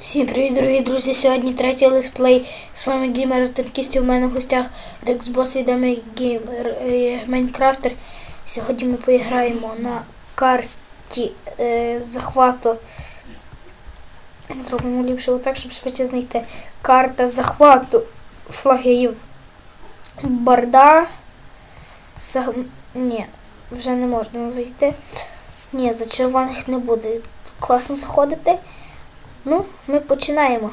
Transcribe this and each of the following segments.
Всім привіт, дорогі друзі! Сьогодні третій летсплей. З вами геймер Танкістів. У мене в гостях Рекс Бос, відомий геймер е, Майнкрафтер. Сьогодні ми поіграємо на карті е, захвату. Зробимо ліпше отак, щоб швидше знайти. Карта захвату флагів Барда. Саг... Ні, вже не можна зайти. Ні, за червоних не буде. Класно заходити. Ну, ми починаємо.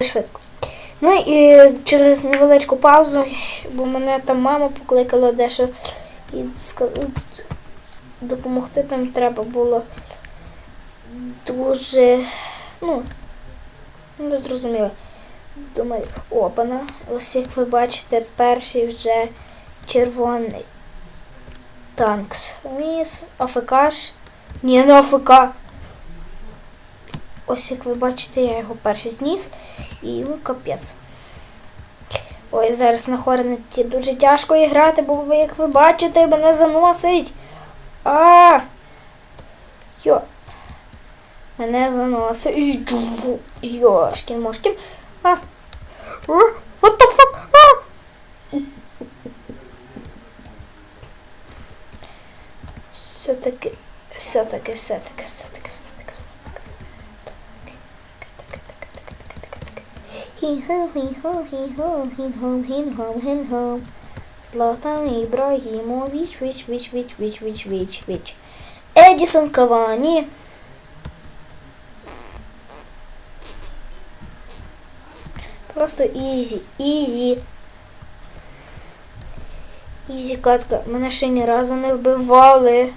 Швидко. Ну і через невеличку паузу, бо мене там мама покликала дещо і допомогти там треба було дуже, ну, ви зрозуміли. Думаю, опана. Ось як ви бачите, перший вже червоний танкс. Міс, АФКш. Ні, не АФК. Ось як ви бачите, я його перший зніс. І ну капець. Ой, зараз на Хорнеті дуже тяжко грати, бо як ви бачите, мене заносить. А! Йо. Мене заносить. Йошкін мошкін. А. What the fuck? А! Все-таки, все-таки, все-таки, все-таки, все-таки, все-таки, все-таки. Хі-хо, хі-хо, хі-хо, хін-хом, хін-хом, хін-хом. Златан Ібрагімович, віч, віч, віч, віч, віч, віч, віч. Едісон Кавані. Просто ізі, ізі. Ізі катка. Мене ще ні разу не вбивали.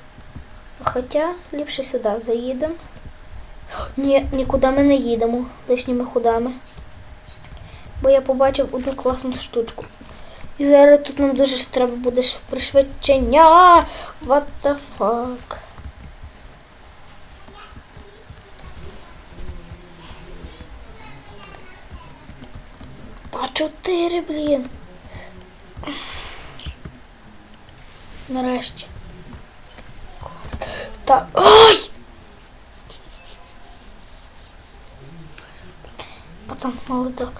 Хоча ліпше сюди заїдемо. Ні, нікуди ми не їдемо лишніми ходами. Бо я побачив одну класну штучку. І зараз тут нам дуже треба буде ж пришвидшення. What the fuck? Та чотири, блін. Нарешті. Та. Ой! Пацан, молодок.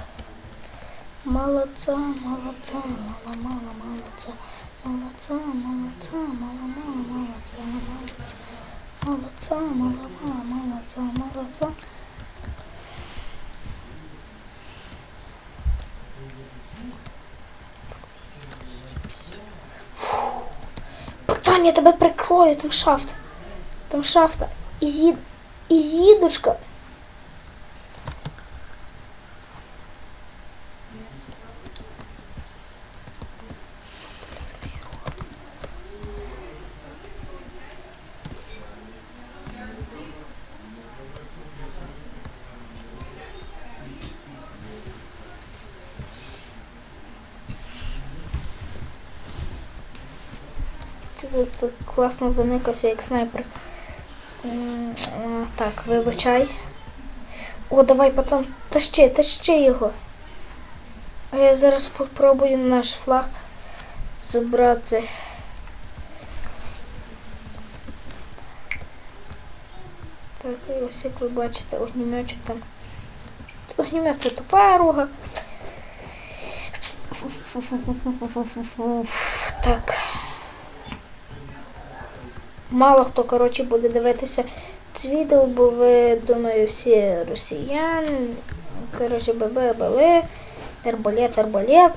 Молодца, молодца, мало, мало, молодца. Молодца, молодца, мало, мало, молодца, молодца. Молодца, мало, мало, молодца, молодца. Пацан, я тебе прикрою, там шафт. Там шафта. Ізід... Ізідушка. Ти класно заникався, як снайпер. Так, вибачай. О, давай, пацан, тащи, тащи його. А я зараз спробую наш флаг забрати. Так, і ось як ви бачите, огнімечок там. Огнімет це тупа руга. Так. Мало хто, коротше, буде дивитися це відео, бо ви, думаю, всі росіяни. Коротше, бебе, бели, арбалет, арбалет,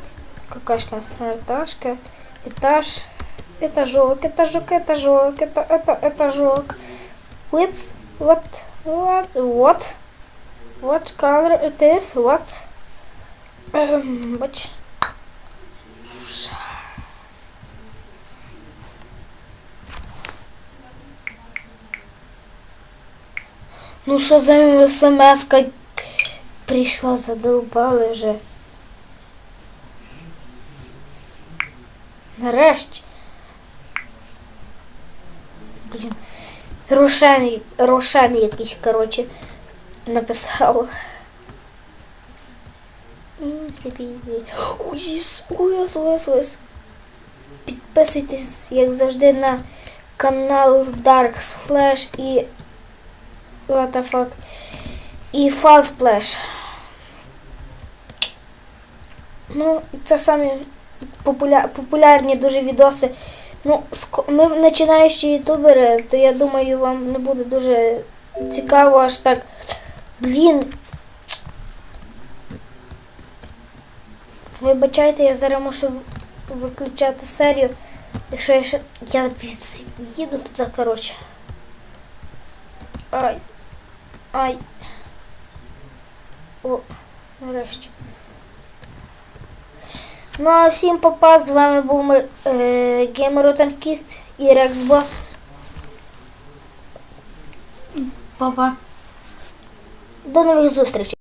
какашка, снарташка, етаж, етажок, етажок, етажок, это, это, етажок. With what, what, what, what color it is, what? Um, Ну що за смс прийшла, задолбали вже. Нарешті. Блін. Рошен, Рошен якийсь, коротше, написав. Ой, ой, ой. підписуйтесь, як завжди, на канал Dark Splash і What the fuck, і Fall Splash. Ну, це самі популя... популярні дуже відоси. Ну, ми починаючі ютубери, то я думаю, вам не буде дуже цікаво аж так. Блін. Вибачайте, я зараз мушу виключати серію. Якщо я ще. Я їду туди, коротше. Ай. Ай. О, нарешті. Ну а всім папа, з вами був е, геймеротанкіст і Рексбос. Папа. До нових зустрічей!